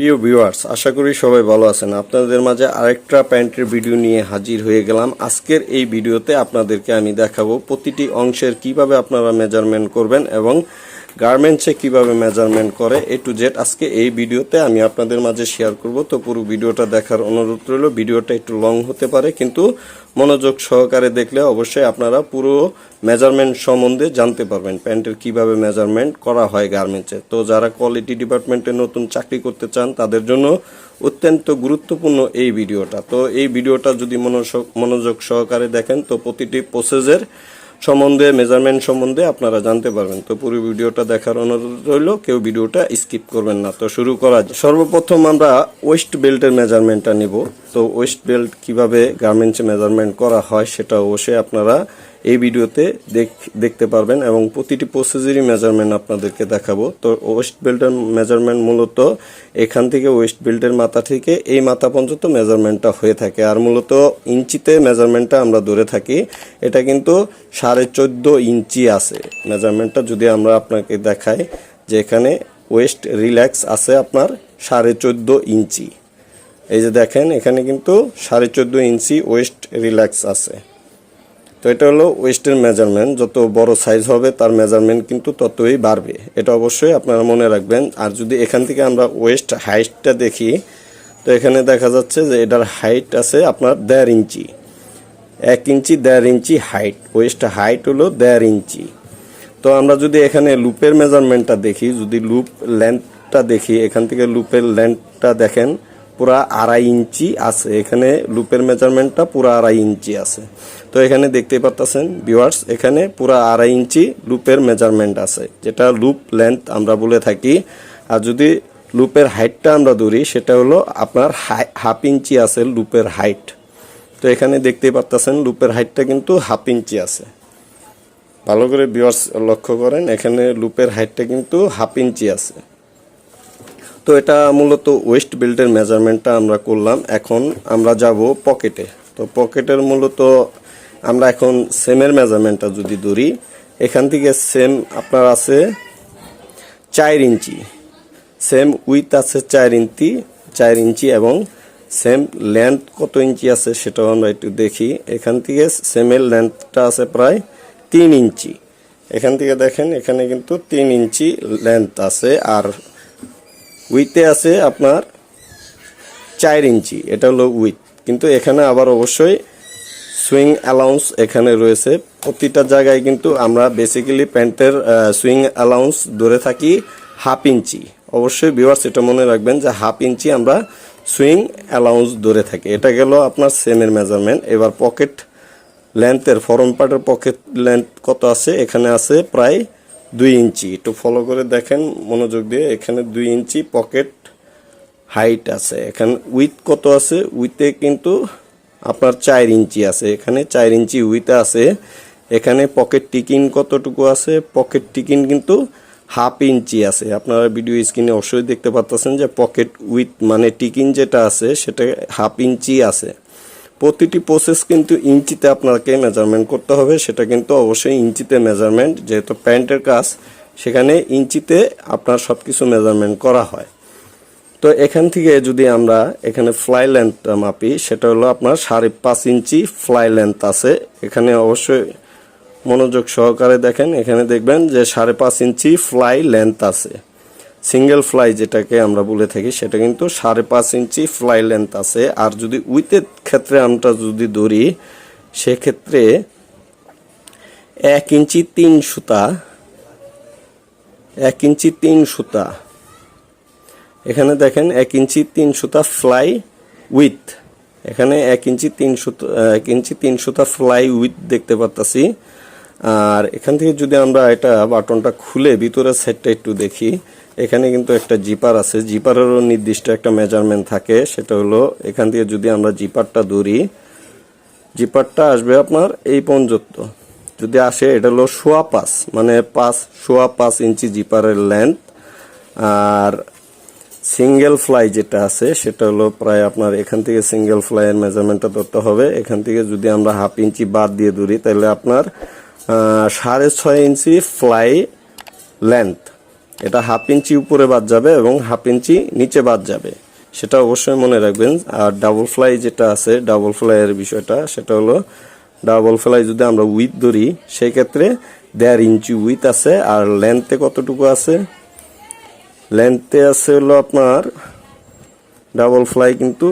প্রিয় ভিউয়ার্স, আশা করি সবাই ভালো আছেন। আপনাদের মাঝে আরেকটা প্যান্টের ভিডিও নিয়ে হাজির হয়ে গেলাম। আজকের এই ভিডিওতে আপনাদেরকে আমি দেখাবো প্রতিটি অংশের কীভাবে আপনারা মেজারমেন্ট করবেন এবং গার্মেন্টসে কীভাবে মেজারমেন্ট করে এ টু জেড আজকে এই ভিডিওতে আমি আপনাদের মাঝে শেয়ার করব। তো পুরো ভিডিওটা দেখার অনুরোধ রইল, ভিডিওটা একটু লং হতে পারে, কিন্তু মনোযোগ সহকারে দেখলে অবশ্যই আপনারা পুরো মেজারমেন্ট সম্বন্ধে জানতে পারবেন, প্যান্টের কীভাবে মেজারমেন্ট করা হয় গার্মেন্টসে। তো যারা কোয়ালিটি ডিপার্টমেন্টে নতুন চাকরি করতে চান, তাদের জন্য অত্যন্ত গুরুত্বপূর্ণ এই ভিডিওটা। তো এই ভিডিওটা যদি মনোযোগ সহকারে দেখেন, তো প্রতিটি প্রসেসের সম্বন্ধে মেজারমেন্ট সম্বন্ধে আপনারা জানতে পারবেন। তো পুরো ভিডিওটা দেখার অনুরোধ রইল, কেউ ভিডিওটা স্কিপ করবেন না। তো শুরু করা সর্বপ্রথম আমরা ওয়েস্ট বেল্টের মেজারমেন্টটা নিব। তো ওয়েস্ট বেল্ট কীভাবে গার্মেন্টসে মেজারমেন্ট করা হয় সেটা অবশ্যই আপনারা এই ভিডিওতে দেখ- দেখতে পারবেন এবং প্রতিটি প্রসেসেরই মেজারমেন্ট আপনাদেরকে দেখাবো। তো ওয়েস্ট বেল্টের মেজারমেন্ট মূলত এখান থেকে ওয়েস্ট বেল্টের মাথা থেকে এই মাথা পর্যন্ত মেজারমেন্টটা হয়ে থাকে। আর মূলত ইঞ্চিতে মেজারমেন্টটা আমরা ধরে থাকি। এটা কিন্তু সাড়ে চোদ্দ ইঞ্চি আছে। মেজারমেন্টটা যদি আমরা আপনাকে দেখাই, যে এখানে ওয়েস্ট রিল্যাক্স আছে আপনার সাড়ে চোদ্দ ইঞ্চি। এই যে দেখেন, এখানে কিন্তু সাড়ে চোদ্দ ইঞ্চি ওয়েস্ট রিল্যাক্স আছে। তো এটা হলো ওয়েস্টের মেজারমেন্ট যত বড় সাইজ হবে, তার মেজারমেন্ট কিন্তু ততই বাড়বে। এটা অবশ্যই আপনারা মনে রাখবেন। আর যদি এখান থেকে আমরা ওয়েস্ট হাইটটা দেখি, তো এখানে দেখা যাচ্ছে যে এটার হাইট আছে আপনার দেড় ইঞ্চি। এক ইঞ্চি, দেড় ইঞ্চি হাইট ওয়েস্ট হাইট হলো দেড় ইঞ্চি। তো আমরা যদি এখানে লুপের মেজারমেন্টটা দেখি, যদি লুপ লেন্থটা দেখি, এখান থেকে লুপের লেন্থটা দেখেন পুরা আড়াই ইঞ্চি আছে। এখানে লুপের মেজারমেন্টটা পুরা আড়াই ইঞ্চি আছে। তো এখানে দেখতে পাচ্ছেন ভিউয়ার্স এখানে পুরা আড়াই ইঞ্চি লুপের মেজারমেন্ট আছে, যেটা লুপ লেন্থ আমরা বলে থাকি। আর যদি লুপের হাইটটা আমরা ধরি, সেটা হলো আপনার হাফ ইঞ্চি আছে লুপের হাইট তো এখানে দেখতেই পাচ্ছেন লুপের হাইটটা কিন্তু হাফ ইঞ্চি আছে। ভালো করে বিয়ার্স লক্ষ্য করেন, এখানে লুপের হাইটটা কিন্তু হাফ ইঞ্চি আছে। তো এটা মূলত ওয়েস্ট বেল্টের মেজারমেন্টটা আমরা করলাম। এখন আমরা যাব পকেটে তো পকেটের মূলত আমরা এখন সেমের মেজারমেন্টটা যদি ধরি, এখান থেকে সেম আপনার আছে চার ইঞ্চি। সেম উইথ আছে চার ইঞ্চি চার ইঞ্চি এবং সেম লেন্থ কত ইঞ্চি আছে সেটাও আমরা একটু দেখি। এখান থেকে সেমের লেন্থটা আছে প্রায় তিন ইঞ্চি। এখান থেকে দেখেন, এখানে কিন্তু তিন ইঞ্চি লেন্থ আছে। আর উইথে আছে আপনার চার ইঞ্চি, এটা হলো উইথ কিন্তু এখানে আবার অবশ্যই সুইং অ্যালাউন্স এখানে রয়েছে। প্রতিটা জায়গায় কিন্তু আমরা বেসিক্যালি প্যান্টের সুইং অ্যালাউন্স ধরে থাকি হাফ ইঞ্চি। অবশ্যই ভিউয়ার্স এটা মনে রাখবেন যে হাফ ইঞ্চি আমরা সুইং অ্যালাউন্স ধরে থাকি। এটা গেল আপনার সেমের মেজারমেন্ট এবার পকেট লেন্থের ফরম পার্টের পকেট লেন্থ কত আছে? এখানে আছে প্রায় দুই ইঞ্চি। একটু ফলো করে দেখেন মনোযোগ দিয়ে। এখানে দুই ইঞ্চি পকেট হাইট আছে। এখানে উইথ কত আছে? উইথে কিন্তু আপনার চার ইঞ্চি আছে। এখানে চার ইঞ্চি উইথ আছে। এখানে পকেট টিকিন কতটুকু আছে? পকেট টিকিন কিন্তু হাফ ইঞ্চি আছে। আপনারা ভিডিও স্ক্রিনে অবশ্যই দেখতে পাচ্ছেন যে পকেট উইথ মানে টিকিন যেটা আছে, সেটা হাফ ইঞ্চি আছে। প্রতিটি প্রসেস কিন্তু ইঞ্চিতে আপনাকে মেজারমেন্ট করতে হবে। সেটা কিন্তু অবশ্যই ইঞ্চিতে মেজারমেন্ট যেহেতু প্যান্টের কাজ, সেখানে ইঞ্চিতে আপনার সব কিছু মেজারমেন্ট করা হয়। তো এখান থেকে যদি আমরা এখানে ফ্লাই লেন্থটা মাপি, সেটা হলো আপনার সাড়ে পাঁচ ইঞ্চি ফ্লাই লেন্থ আছে। এখানে অবশ্যই মনোযোগ সহকারে দেখেন, এখানে দেখবেন যে সাড়ে পাঁচ ইঞ্চি ফ্লাই লেন্থ আছে। সিঙ্গেল ফ্লাই যেটাকে আমরা বলে থাকি, সেটা কিন্তু সাড়ে পাঁচ ইঞ্চি ফ্লাই লেন্থ আছে। আর যদি উইথের ক্ষেত্রে আমরা যদি ধরি, সেক্ষেত্রে এক ইঞ্চি তিন সুতা, এক ইঞ্চি তিন সুতা। এখানে দেখেন এক ইঞ্চি তিন সুতা ফ্লাই উইথ এখানে এক ইঞ্চি তিন সুতা, এক ইঞ্চি তিন সুতা ফ্লাই উইথ দেখতে পাচ্ছি আর এখান থেকে যদি আমরা এটা বাটনটা খুলে ভিতরের সাইডটা একটু দেখি এখানে কিন্তু একটা জিপার আছে। জিপারেরও নির্দিষ্ট একটা মেজারমেন্ট থাকে। সেটা হলো, এখান থেকে যদি আমরা জিপারটা ধরি, জিপারটা আসবে আপনার এই পর্যন্ত যদি আসে, এটা হলো সোয়া পাঁচ মানে পাঁচ, সোয়া পাঁচ ইঞ্চি জিপারের লেন্থ আর সিঙ্গেল ফ্লাই যেটা আছে, সেটা হলো প্রায় আপনার এখান থেকে সিঙ্গেল ফ্লাইয়ের মেজারমেন্টটা ধরতে হবে। এখান থেকে যদি আমরা হাফ ইঞ্চি বাদ দিয়ে ধরি, তাহলে আপনার সাড়ে ছয় ইঞ্চি ফ্লাই লেন্থ এটা হাফ ইঞ্চি উপরে বাদ যাবে এবং হাফ ইঞ্চি নিচে বাদ যাবে। সেটা অবশ্যই মনে রাখবেন। আর ডাবল ফ্লাই যেটা আছে ডাবল ফ্লাইয়ের বিষয়টা, সেটা হলো ডাবল ফ্লাই যদি আমরা উইথ ধরি সেই ক্ষেত্রে দেড় ইঞ্চি উইথ আছে। আর লেন্থে কতটুকু আছে? লেন্থে আছে হলো আপনার ডাবল ফ্লাই কিন্তু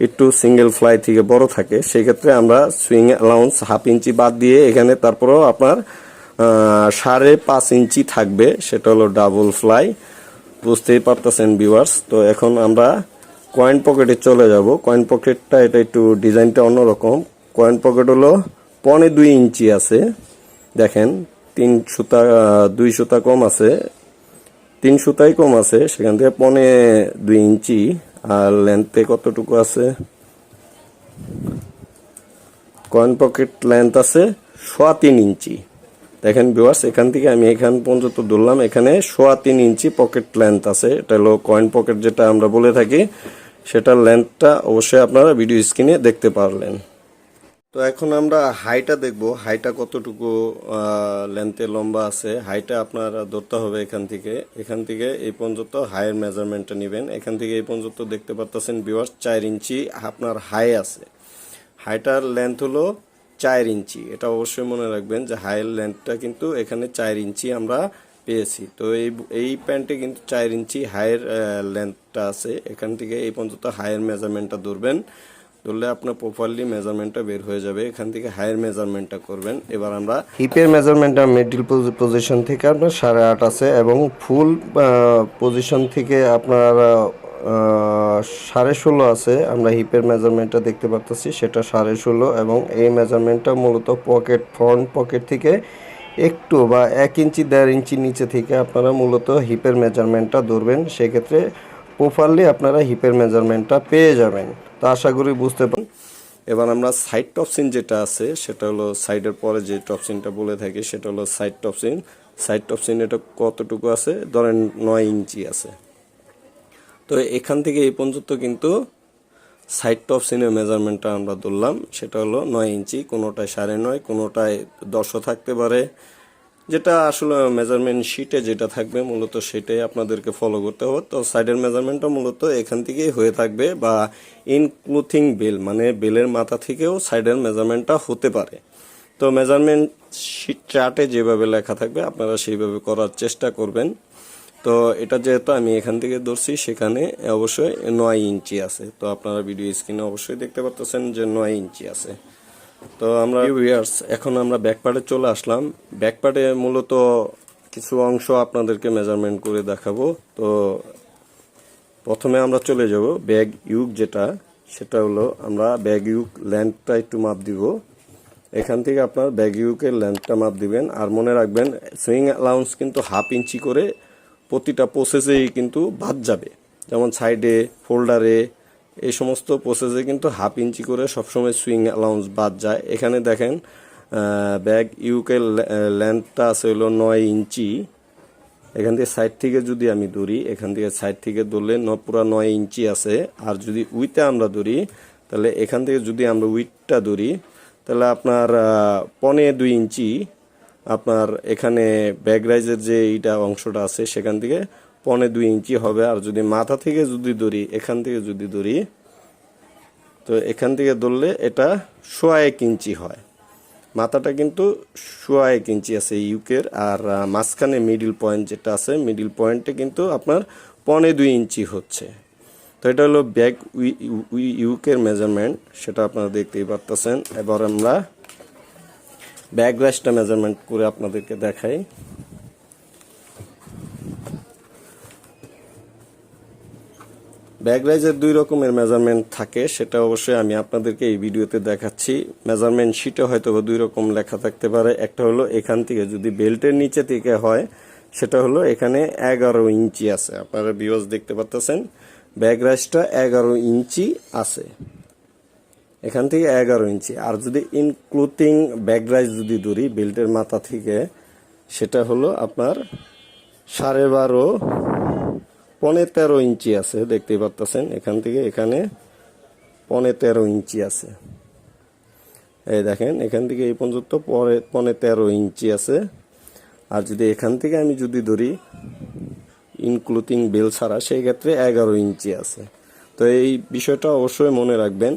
একটু সিঙ্গেল ফ্লাই থেকে বড় থাকে। সেই ক্ষেত্রে আমরা সুইং অ্যালাউন্স হাফ ইঞ্চি বাদ দিয়ে এখানে তারপরেও আপনার সাড়ে পাঁচ ইঞ্চি থাকবে। সেটা হলো ডাবল ফ্লাই বুঝতেই পারতেছেন ভিউয়ার্স তো এখন আমরা কয়েন পকেটে চলে যাব। কয়েন পকেটটা এটা একটু ডিজাইনটা অন্যরকম। কয়েন পকেট হলো পনে দুই ইঞ্চি আছে। দেখেন, তিন সুতা দুই সুতা কম আছে। তিন সুতাই কম আছে। সেখান থেকে পনে দুই ইঞ্চি। আর লেন্থে কতটুকু আছে? কয়েন পকেট লেন্থ আছে সোয়া তিন ইঞ্চি। দেখেন বিওয়ার্স এখান থেকে আমি এখান পর্যন্ত ধরলাম। এখানে সোয়া তিন ইঞ্চি পকেট লেন্থ আছে। এটা হলো কয়েন পকেট যেটা আমরা বলে থাকি। সেটার লেন্থটা অবশ্যই আপনারা ভিডিও স্ক্রিনে দেখতে পারলেন। তো এখন আমরা হাইটা দেখব। হাইটা কতটুকু লেন্থে লম্বা আছে? হাইটা আপনারা ধরতে হবে এখান থেকে। এখান থেকে এই পর্যন্ত হাইয়ের মেজারমেন্টটা নেবেন। এখান থেকে এই পর্যন্ত দেখতে পারতেছেন বিওয়ার্স চার ইঞ্চি আপনার হাই আছে। হাইটার লেন্থ হলো চার ইঞ্চি। এটা অবশ্যই মনে রাখবেন যে হাইয়ের লেন্থটা কিন্তু এখানে চার ইঞ্চি আমরা পেয়েছি। তো এই এই প্যান্টে কিন্তু চার ইঞ্চি হাইয়ের লেন্থটা আছে। এখান থেকে এই পর্যন্ত হাইয়ের মেজারমেন্টটা ধরবেন। ধরলে আপনার প্রপারলি মেজারমেন্টটা বের হয়ে যাবে। এখান থেকে হায়ার মেজারমেন্টটা করবেন। এবার আমরা হিপের মেজারমেন্টটা মিডল পজিশন থেকে আপনার সাড়ে আট আছে এবং ফুল পজিশন থেকে আপনার সাড়ে ষোলো আছে। আমরা হিপের মেজারমেন্টটা দেখতে পাচ্ছি সেটা সাড়ে ষোলো এবং এই মেজারমেন্টটা মূলত পকেট ফ্রন্ট পকেট থেকে একটু বা এক ইঞ্চি, দেড় ইঞ্চি নিচে থেকে আপনারা মূলত হিপের মেজারমেন্টটা ধরবেন। সেক্ষেত্রে প্রপারলি আপনারা হিপের মেজারমেন্টটা পেয়ে যাবেন। তো আশা করি বুঝতে পারেন এবার আমরা সাইড টপসিন যেটা আছে, সেটা হলো সাইডের পরে যে টপসিনটা বলে থাকি, সেটা হলো সাইড টপসিন সাইড টপসিন এটা কতটুকু আছে? ধরেন নয় ইঞ্চি আছে। তো এখান থেকে এই পর্যন্ত কিন্তু সাইড টপ সিনের মেজারমেন্টটা আমরা ধরলাম। সেটা হলো নয় ইঞ্চি, কোনোটায় সাড়ে নয়, কোনোটায় দশও থাকতে পারে। যেটা আসলে মেজারমেন্ট শিটে যেটা থাকবে, মূলত সেটাই আপনাদেরকে ফলো করতে হবে। তো সাইডের মেজারমেন্টটা মূলত এখান থেকেই হয়ে থাকবে বা ইনক্লুথিং বেল মানে বেলের মাথা থেকেও সাইডের মেজারমেন্টটা হতে পারে। তো মেজারমেন্ট শিট চার্টে যেভাবে লেখা থাকবে, আপনারা সেইভাবে করার চেষ্টা করবেন। তো এটা যেহেতু আমি এখান থেকে ধরছি, সেখানে অবশ্যই নয় ইঞ্চি আছে। তো আপনারা ভিডিও স্ক্রিনে অবশ্যই দেখতে পাচ্ছেন যে নয় ইঞ্চি আছে। তো আমরা ভিউয়ার্স এখন আমরা ব্যাকপার্টে চলে আসলাম। ব্যাকপার্টে মূলত কিছু অংশ আপনাদেরকে মেজারমেন্ট করে দেখাবো। তো প্রথমে আমরা চলে যাব ব্যাগ ইউক যেটা, সেটা হলো আমরা ব্যাগ ইউক লেন্থটা একটু মাপ দিব। এখান থেকে আপনার ব্যাগ ইউকের লেন্থটা মাপ দিবেন। আর মনে রাখবেন সুইং অ্যালাউন্স কিন্তু হাফ ইঞ্চি করে প্রতিটা প্রসেসেই কিন্তু বাদ যাবে। যেমন সাইডে ফোল্ডারে এই সমস্ত প্রসেসে কিন্তু হাফ ইঞ্চি করে সবসময় সুইং অ্যালাউন্স বাদ যায়। এখানে দেখেন ব্যাগ ইউকের লেন্থটা আছে হলো নয় ইঞ্চি এখান থেকে সাইড থেকে যদি আমি ধরি, এখান থেকে সাইড থেকে ধরলে ন, পুরা নয় ইঞ্চি আছে। আর যদি উইতে আমরা ধরি, তাহলে এখান থেকে যদি আমরা উইথটা ধরি, তাহলে আপনার পনে দুই ইঞ্চি আপনার এখানে ব্যাগ রাইজের যে এইটা অংশটা আছে, সেখান থেকে পনে দুই ইঞ্চি হবে। আর যদি মাথা থেকে যদি ধরি, এখান থেকে যদি ধরি, তো এখান থেকে ধরলে এটা সোয়া এক ইঞ্চি হয়। মাথাটা কিন্তু সোয়া এক ইঞ্চি আছে ইউকের। আর মাঝখানে মিডিল পয়েন্ট যেটা আছে মিডিল পয়েন্টে কিন্তু আপনার পনে দুই ইঞ্চি হচ্ছে। তো এটা হলো ব্যাক ইউকের মেজারমেন্ট সেটা আপনারা দেখতেই পারতেছেন। এবার আমরা ব্যাক রাইসটা মেজারমেন্ট করে আপনাদেরকে দেখাই। ব্যাগ রাইজের দুই রকমের মেজারমেন্ট থাকে, সেটা অবশ্যই আমি আপনাদেরকে এই ভিডিওতে দেখাচ্ছি। মেজারমেন্ট শিটে হয়তো দুই রকম লেখা থাকতে পারে। একটা হলো এখান থেকে যদি বেল্টের নিচে থেকে হয়, সেটা হলো এখানে এগারো ইঞ্চি আছে। আপনারা বিওজ দেখতে পাচ্ছেন ব্যাগ রাইজটা এগারো ইঞ্চি আছে। এখান থেকে এগারো ইঞ্চি। আর যদি ইনক্লুডিং ব্যাগ রাইজ যদি ধরি বেল্টের মাথা থেকে, সেটা হলো আপনার সাড়ে বারো, পনে তেরো ইঞ্চি আছে, দেখতেই পাচ্ছেন এখান থেকে এখানে পনে তেরো ইঞ্চি আছে। এই দেখেন, এখান থেকে এই পর্যন্ত পরে পনে তেরো ইঞ্চি আছে। আর যদি এখান থেকে আমি যদি ধরি ইনক্লুদিং বেল ছাড়া, সেই ক্ষেত্রে এগারো ইঞ্চি আছে। তো এই বিষয়টা অবশ্যই মনে রাখবেন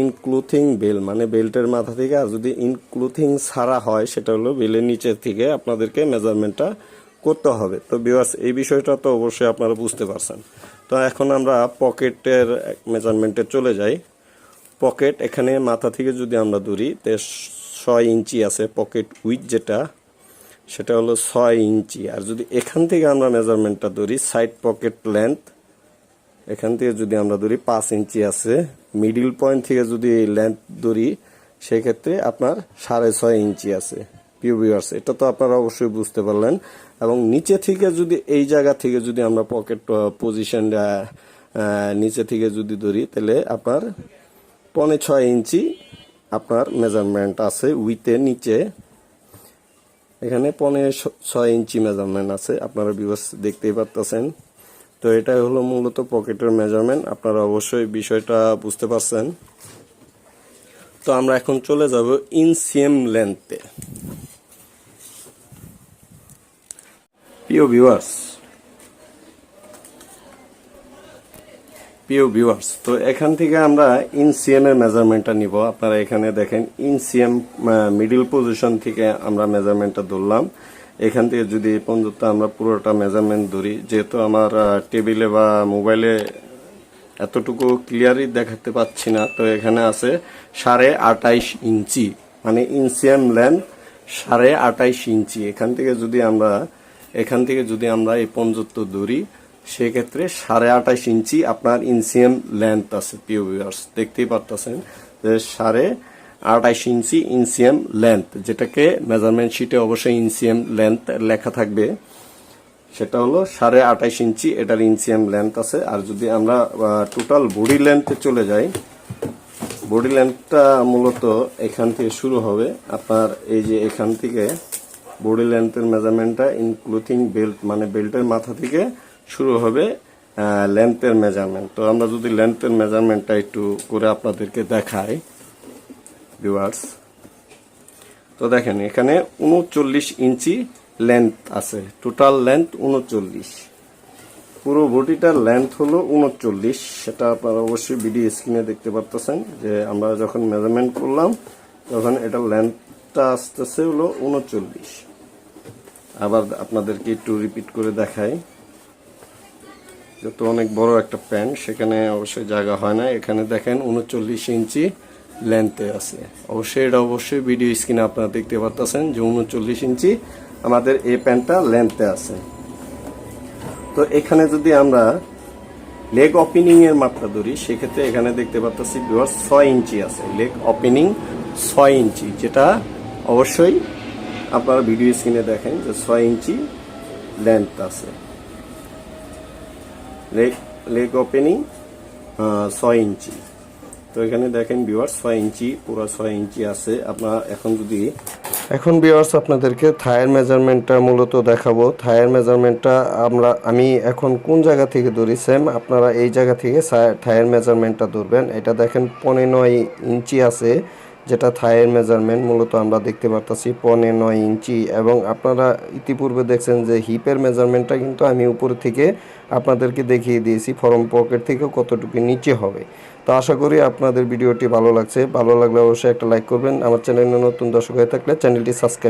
ইনক্লুথিং বেল মানে বেল্টের মাথা থেকে, আর যদি ইনক্লুথিং ছাড়া হয়, সেটা হলো বেলের নিচের থেকে আপনাদেরকে মেজারমেন্টটা করতে হবে। তো বিওয়াস এই বিষয়টা তো অবশ্যই আপনারা বুঝতে পারছেন। তো এখন আমরা পকেটের মেজারমেন্টে চলে যাই। পকেট এখানে মাথা থেকে যদি আমরা ধরি, তে ছয় ইঞ্চি আছে পকেট উইথ যেটা, সেটা হলো ছয় ইঞ্চি। আর যদি এখান থেকে আমরা মেজারমেন্টটা ধরি সাইড পকেট লেন্থ এখান থেকে যদি আমরা ধরি পাঁচ ইঞ্চি আছে মিডিল পয়েন্ট থেকে যদি লেন্থ ধরি, সেক্ষেত্রে আপনার সাড়ে ছয় ইঞ্চি আছে পিউবিয়ার্স এটা তো আপনারা অবশ্যই বুঝতে পারলেন। এবং নিচে থেকে যদি, এই জায়গা থেকে যদি আমরা পকেট পজিশন নিচে থেকে যদি ধরি, তাহলে আপনার পনে ছয় ইঞ্চি আপনার মেজারমেন্ট আছে উইথের নিচে। এখানে পনে ছয় ইঞ্চি মেজারমেন্ট আছে। আপনারা বিবাস দেখতেই পারতেছেন। তো এটা হলো মূলত পকেটের মেজারমেন্ট আপনারা অবশ্যই বিষয়টা বুঝতে পারছেন। তো আমরা এখন চলে যাব ইনসিএম লেন্থে প্রিয় ভিউয়ার্স প্রিয় ভিউয়ার্স তো এখান থেকে আমরা ইন ইনসিএম এর মেজারমেন্টটা নিব। আপনারা এখানে দেখেন ইন ইনসিএম মিডিল পজিশন থেকে আমরা মেজারমেন্টটা ধরলাম। এখান থেকে যদি এই পর্যন্ত আমরা পুরোটা মেজারমেন্ট ধরি, যেহেতু আমার টেবিলে বা মোবাইলে এতটুকু ক্লিয়ারই দেখাতে পাচ্ছি না, তো এখানে আছে সাড়ে আটাইশ ইঞ্চি মানে ইনসিএম লেন্থ সাড়ে আটাইশ ইঞ্চি। এখান থেকে যদি আমরা, এখান থেকে যদি আমরা এই পর্যন্ত ধরি, সেক্ষেত্রে সাড়ে আটাইশ ইঞ্চি আপনার ইনসিএম লেন্থ আছে পিও দেখতেই পারতেছেন যে সাড়ে আঠাশ ইঞ্চি ইনসিএম লেন্থ যেটাকে মেজারমেন্ট শিটে অবশ্যই ইনসিএম লেন্থ লেখা থাকবে। সেটা হলো সাড়ে আঠাশ ইঞ্চি, এটার ইনসিএম লেন্থ আছে। আর যদি আমরা টোটাল বডি লেন্থে চলে যাই বডি লেন্থটা মূলত এখান থেকে শুরু হবে। আপনার এই যে এখান থেকে বডি লেন্থের মেজারমেন্টটা ইনক্লুডিং বেল্ট মানে বেল্টের মাথা থেকে শুরু হবে লেন্থের মেজারমেন্ট তো আমরা যদি লেন্থের মেজারমেন্টটা একটু করে আপনাদেরকে দেখাই ভিউয়ার্স তো দেখেন, এখানে উনচল্লিশ ইঞ্চি লেন্থ আছে। টোটাল লেন্থ উনচল্লিশ। পুরো বডিটার লেন্থ হলো উনচল্লিশ। সেটা আপনারা অবশ্যই ভিডিও স্ক্রিনে দেখতে পারতেছেন যে আমরা যখন মেজারমেন্ট করলাম, তখন এটার লেন্থটা আসতেছে হলো উনচল্লিশ। আবার আপনাদেরকে একটু রিপিট করে দেখাই। যত অনেক বড় একটা প্যান্ট সেখানে অবশ্যই জায়গা হয় না। এখানে দেখেন উনচল্লিশ ইঞ্চি লেন্থে আছে। অবশ্যই এটা অবশ্যই ভিডিও স্ক্রিনে আপনারা দেখতে পারতেছেন যে উনচল্লিশ ইঞ্চি আমাদের এই প্যান্টটা লেন্থে আছে। তো এখানে যদি আমরা লেগ ওপেনিং এর মাত্রা ধরি, সেক্ষেত্রে এখানে দেখতে পাচ্ছি বিহার ছয় ইঞ্চি আছে। লেগ ওপেনিং ছয় ইঞ্চি, যেটা অবশ্যই আপনারা ভিডিও স্ক্রিনে দেখেন যে ছয় ইঞ্চি লেন্থ আছে। লেগ লেগ ওপেনিং ছয় ইঞ্চি। তো এখানে দেখেন ভিউয়ার্স ছয় ইঞ্চি, পুরো ছয় ইঞ্চি আছে। আপনার এখন যদি এখন ভিউয়ার্স আপনাদেরকে থায়ের মেজারমেন্টটা মূলত দেখাবো। থায়ের মেজারমেন্টটা আমরা আমি এখন কোন জায়গা থেকে ধরি? সেম আপনারা এই জায়গা থেকে থায়ের মেজারমেন্টটা ধরবেন। এটা দেখেন, পনেরো নয় ইঞ্চি আছে, যেটা থায়ের মেজারমেন্ট মূলত আমরা দেখতে পারতাছি পনে নয় ইঞ্চি। এবং আপনারা ইতিপূর্বে দেখছেন যে হিপের মেজারমেন্টটা কিন্তু আমি উপর থেকে আপনাদেরকে দেখিয়ে দিয়েছি ফরম পকেট থেকে কতটুকু নিচে হবে। তো আশা করি আপনাদের ভিডিওটি ভালো লাগছে। ভালো লাগলে অবশ্যই একটা লাইক করবেন। আমার চ্যানেলে নতুন দর্শক হয়ে থাকলে চ্যানেলটি সাবস্ক্রাইব